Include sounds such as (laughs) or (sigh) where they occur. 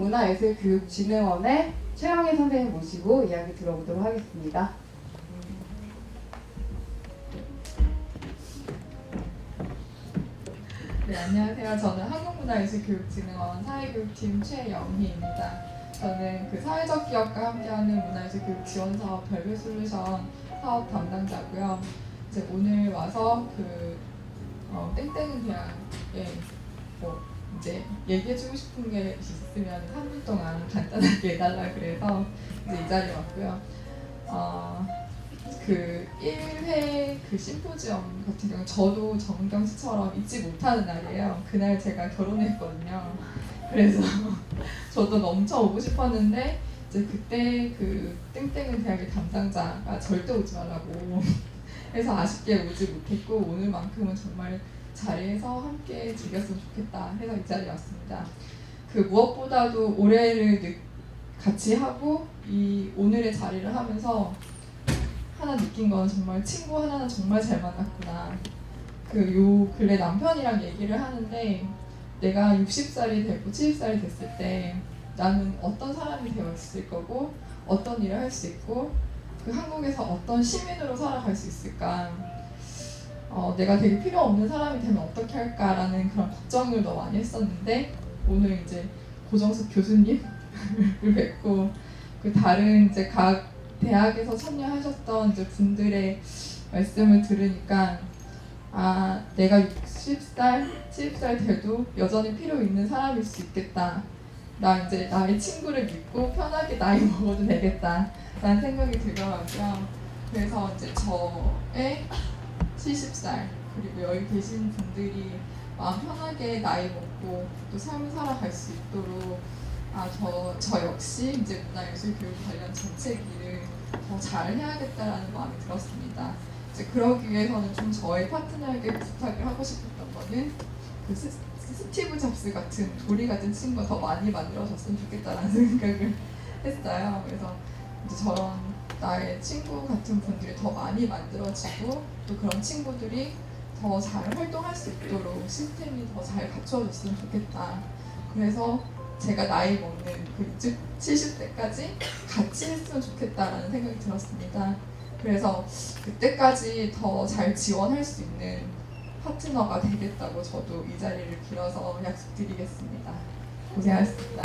한국문화예술교육진흥원의 최영희 선생님 모시고 이야기 들어보도록 하겠습니다. 네, 안녕하세요. 저는 한국문화예술교육진흥원 사회교육팀 최영희입니다. 저는 그 사회적 기업과 함께하는 문화예술교육 지원 사업 별별 솔루션 사업 담당자고요. 이제 오늘 와서 그 어, 땡땡은 대학에 뭐 이제 얘기해주고 싶은 게 있으면 3분 동안 간단하게 해달라 그래서 이제 이 자리에 왔고요. 어, 그 1회 그 심포지엄 같은 경우 저도 정경 씨처럼 잊지 못하는 날이에요. 그날 제가 결혼했거든요. 그래서 (laughs) 저도 엄청 오고 싶었는데 이제 그때 그 땡땡은 대학의 담당자가 절대 오지 말라고 (laughs) 해서 아쉽게 오지 못했고 오늘만큼은 정말 자리에서 함께 즐겼으면 좋겠다 해서 이 자리에 왔습니다. 그 무엇보다도 올해를 느- 같이 하고 이 오늘의 자리를 하면서 하나 느낀 건 정말 친구 하나는 정말 잘 만났구나. 그 요 근래 남편이랑 얘기를 하는데 내가 60살이 되고 70살이 됐을 때 나는 어떤 사람이 되어 있을 거고 어떤 일을 할 수 있고 그 한국에서 어떤 시민으로 살아갈 수 있을까. 어, 내가 되게 필요 없는 사람이 되면 어떻게 할까라는 그런 걱정을 더 많이 했었는데 오늘 이제 고정숙 교수님을 (laughs) 뵙고 그 다른 이제 각 대학에서 참여하셨던 이제 분들의 말씀을 들으니까 아 내가 60살, 70살 돼도 여전히 필요 있는 사람일 수 있겠다. 나 이제 나의 친구를 믿고 편하게 나이 (laughs) 먹어도 되겠다 라는 생각이 들더라고요. 그래서 이제 저의 70살 그리고 여기 계신 분들이 마음 편하게 나이 먹고 또 삶을 살아갈 수 있도록 아, 저, 저 역시 이제 문화예술 교육 관련 정책 일을 더 잘 해야겠다라는 마음이 들었습니다. 이제 그러기 위해서는 좀 저의 파트너에게 부탁을 하고 싶었던 거는 그 스, 스티브 잡스 같은 도리 같은 친구가 더 많이 만들어졌으면 좋겠다라는 (laughs) 생각을 했어요. 그래서 이제 저런 나의 친구 같은 분들이 더 많이 만들어지고 또 그런 친구들이 더 잘 활동할 수 있도록 시스템이 더 잘 갖춰졌으면 좋겠다. 그래서 제가 나이 먹는 그 60, 70대까지 같이 했으면 좋겠다라는 생각이 들었습니다. 그래서 그때까지 더 잘 지원할 수 있는 파트너가 되겠다고 저도 이 자리를 빌어서 약속드리겠습니다. 고생하셨습니다.